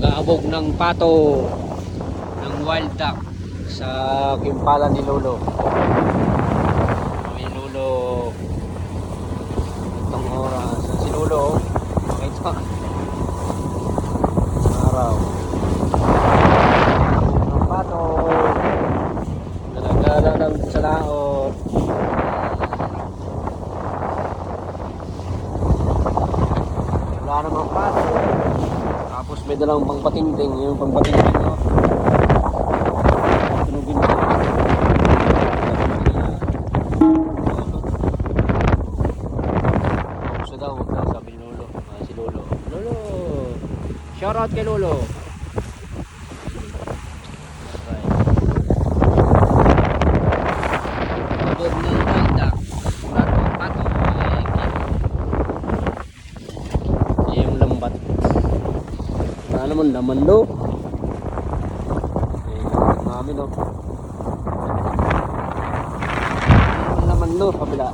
Nag-aabog ng pato ng wild duck sa kimpalan ni Lolo. Ni Lolo itong oras. Si Lolo, makita. Araw. Ng pato. Nalagala lang sa laot. Wala namang pato. Tapos may dalang pangpatingting. Yung pangpatingting no. Tunugin mo. Gusto daw, ni Lolo. Ah, si Lolo. Lolo! Shout out kay Lolo. Right. Abog ng wild duck. Pato, pato. Ay, yung lambat. Wala naman laman do. Eh, namin do. Ang laman do, kabila.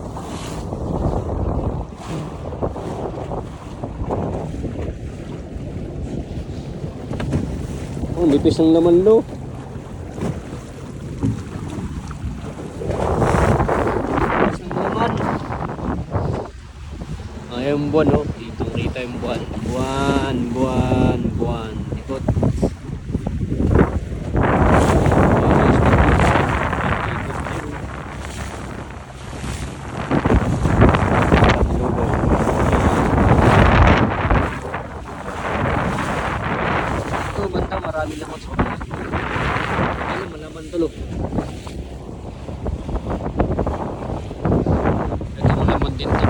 Oh, nipis ng laman. Ah, yung buwan, no? Dito rito yung buwan. Buwan, buwan, buwan. Ikot. Ito, banta, marami naman sa kapatid. Ayun, malaman tulo. Ito, malaman din ito.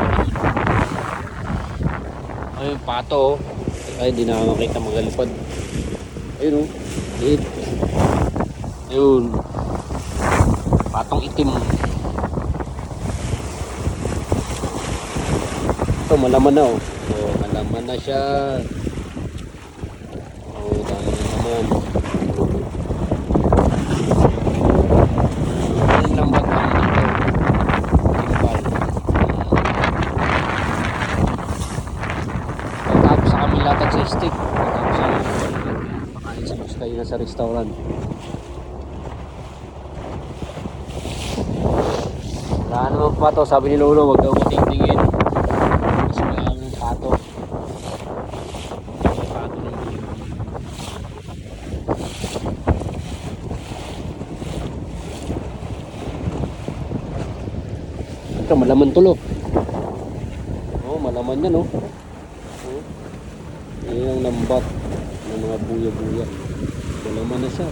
Ayun, pato. oh. Ay, di na makita magalipad. Ayun oh. Liit. Ayun. Patong itim. Ito, malaman na oh. Oh, malaman na siya. Oh, dami na naman. Ayun lang ba ang ito? Timbal. Tapos sa stick. Tapos sa pakain sa bus kayo na sa restaurant. Wala naman pa to. Sabi ni Lolo, huwag daw matingtingin. Kasi wala ng pato. Pato yun. Ito, malaman tulo. Oh, malaman yan. Oh. Yan ang lambat ng mga buya-buya. Malaman na siya.